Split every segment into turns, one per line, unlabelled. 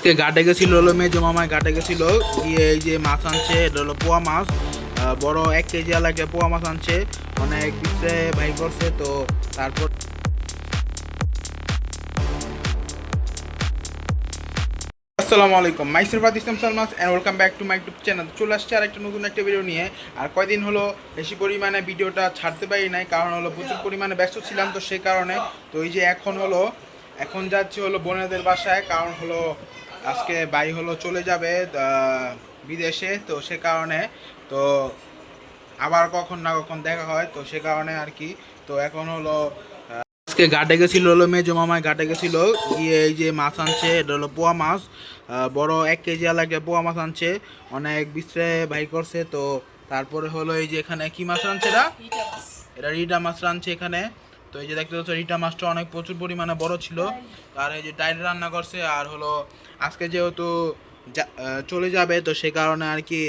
আজকে ঘাটে গেছিল হলো মেজো মামায় ঘাটে গেছিল গিয়ে এই যে মাছ আনছে, এটা হলো পোয়া মাছ। বড় এক কেজি এলাকায় পোয়া মাছ আনছে। অনেক পিছলে ভাই করছে, তো তারপর আসসালামু আলাইকুম। মাইসুর বাদ ইসলাম Salma's and welcome back to my YouTube channel চলে আসছে আর একটা নতুন একটা ভিডিও নিয়ে। আর কয়দিন হলো বেশি পরিমাণে ভিডিওটা ছাড়তে পারি নাই, কারণ হলো প্রচুর পরিমাণে ব্যস্ত ছিলাম তো সেই কারণে। তো এই যে এখন হলো, এখন যাচ্ছি হলো বোনেদের বাসায়, কারণ হলো আজকে ভাই হলো চলে যাবে বিদেশে তো সে কারণে তো আবার কখন না কখন দেখা হয় তো সে কারণে আর কি তো এখন হলো আজকে ঘাটে গেছিল হলো মেজো মামায় ঘাটে গেছিল গিয়ে এই যে মাছ আনছে এটা হলো পোয়া মাছ বড় এক কেজি এলাকায় পোয়া মাছ আনছে অনেক বিশ্রে ভাই করছে তো তারপরে হলো এই যে এখানে কি মাছ আনছে এরা এটা রিটা মাছ আনছে এখানে। তো এই যে দেখতে পাচ্ছ রিটা মাছটা অনেক প্রচুর পরিমাণে বড় ছিল। আর এই যে ডাইল রান্না করছে, আর হলো আজকে যেহেতু চলে যাবে, তো সে কারণে আর কি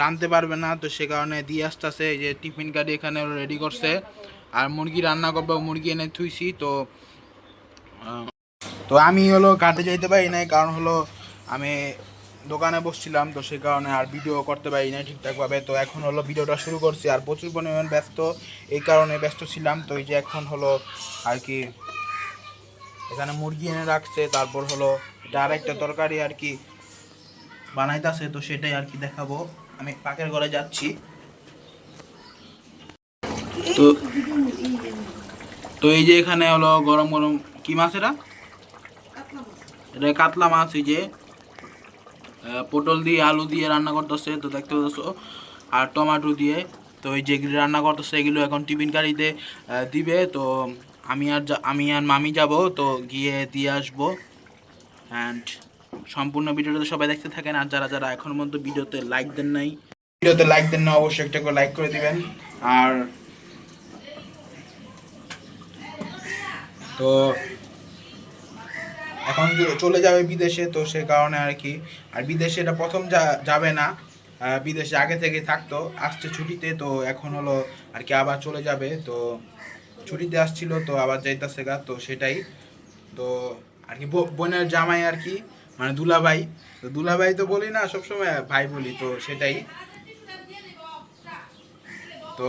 রাঁধতে পারবে না, তো সে কারণে দিয়ে আসতেছে, এই যে টিফিন গাড়ি এখানে রেডি করছে। আর মুরগি রান্না করবে মুরগি এনে থুইছি, তো তো আমি হলো কাটে যাইতে পারি নাই, কারণ হলো আমি দোকানে বসছিলাম তো সে কারণে আর ভিডিও করতে পারি নাই ঠিকঠাকভাবে। তো এখন হলো ভিডিওটা শুরু করছি আর প্রচুর পরিমাণ ব্যস্ত এই কারণে ব্যস্ত ছিলাম। তো এই যে এখন হলো আর কি এখানে মুরগি এনে রাখছে তারপর হলো এটা আরেকটা তরকারি আর কি বানাইতেছে তো সেটাই আর কি দেখাবো। আমি পাকের ঘরে যাচ্ছি। তো তো এই যে এখানে হলো গরম গরম কি মাছ এটা? এটা কাতলা মাছ এই যে পটল দিয়ে আলু দিয়ে রান্না করতেছে, তো দেখতে পাচ্ছ, আর টমেটো দিয়ে, তো এই যেগুলি রান্না করতেছে, এগুলো এখন টিফিন গাড়িতে দিবে, তো আমি আর আমি আর মামি যাব, তো গিয়ে দিয়ে আসব। অ্যান্ড সম্পূর্ণ ভিডিওটা সবাই দেখতে থাকেন, আর যারা যারা এখনও পর্যন্ত ভিডিওতে লাইক দেন নাই, ভিডিওতে লাইক দেন না, অবশ্যই একটা করে লাইক করে দিবেন। আর তো এখন চলে যাবে বিদেশে, তো সে কারণে আর কি। আর বিদেশে এটা প্রথম যাবে না। বিদেশে আগে থেকে থাকতো, আসছে ছুটিতে, তো এখন হলো আর কি আবার চলে যাবে। তো ছুটিতে আসছিল, তো আবার যাইতাছে গা, তো সেটাই। তো আর কি বোনের জামাই আর কি মানে দুলাভাই। তো দুলাভাই তো বলি না, সবসময় ভাই বলি, তো সেটাই। তো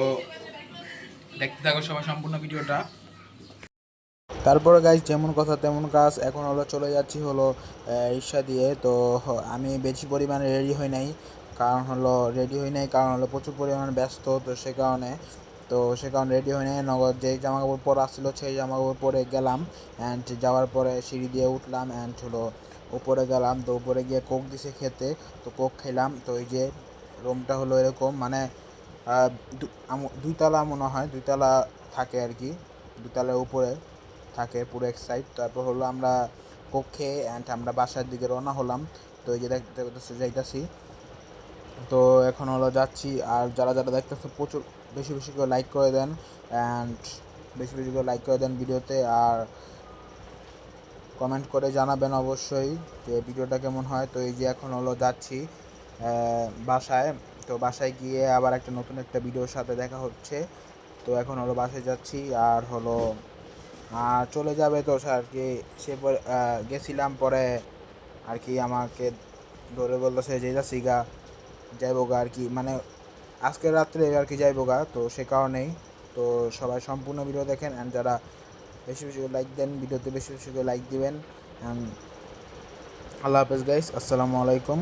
দেখতে থাকো সবাই সম্পূর্ণ ভিডিওটা। তারপরে গাইজ যেমন কথা তেমন কাজ। এখন হলো চলে যাচ্ছি হলো রিক্সা দিয়ে। তো আমি বেশি পরিমাণে রেডি হই নাই। কারণ হলো রেডি হই নাই কারণ হলো প্রচুর পরিমাণে ব্যস্ত, তো সে কারণে। তো সে কারণে রেডি হই নাই। নগদ যেই জামা কাপড় পরা আসছিল সেই জামা কাপড় পরে গেলাম। অ্যান্ড যাওয়ার পরে সিঁড়ি দিয়ে উঠলাম অ্যান্ড হলো উপরে গেলাম। তো উপরে গিয়ে কোক দিছে খেতে। তো কোক খেলাম। তো এই যে রুমটা হলো এরকম মানে দুইতলা মনে হয়, দুইতলা থাকে আর কি। দুতলার উপরে। থাকে পুরো এক সাইড তারপর হলো আমরা কক্ষে অ্যান্ড আমরা বাসার দিকে রওনা হলাম। তো এই যে দেখতে যাইতাছি। তো এখন হলো যাচ্ছি, আর যারা যারা দেখতেছে প্রচুর, বেশি বেশি করে লাইক করে দেন। অ্যান্ড বেশি বেশি করে লাইক করে দেন ভিডিওতে। আর কমেন্ট করে জানাবেন অবশ্যই যে ভিডিওটা কেমন হয়। তো এই যে এখন হলো যাচ্ছি বাসায়। তো বাসায় গিয়ে আবার একটা নতুন একটা ভিডিওর সাথে দেখা হচ্ছে। তো এখন হলো বাসায় যাচ্ছি, আর হলো আর চলে যাবে তো আর কি সে পরে গেছিলাম পরে আর কি আমাকে ধরে বলল সে যে যাচ্ছি গা, যাইবো গা আর কি। মানে আজকে রাত্রে আর কি যাইবো গা, তো সে কারণেই। তো সবাই সম্পূর্ণ ভিডিও দেখেন অ্যান্ড যারা বেশি বেশি করে লাইক দেন ভিডিওতে বেশি বেশি করে লাইক দিবেন। অ্যান্ড আল্লাহ হাফেজ গাইস আসসালামু আলাইকুম।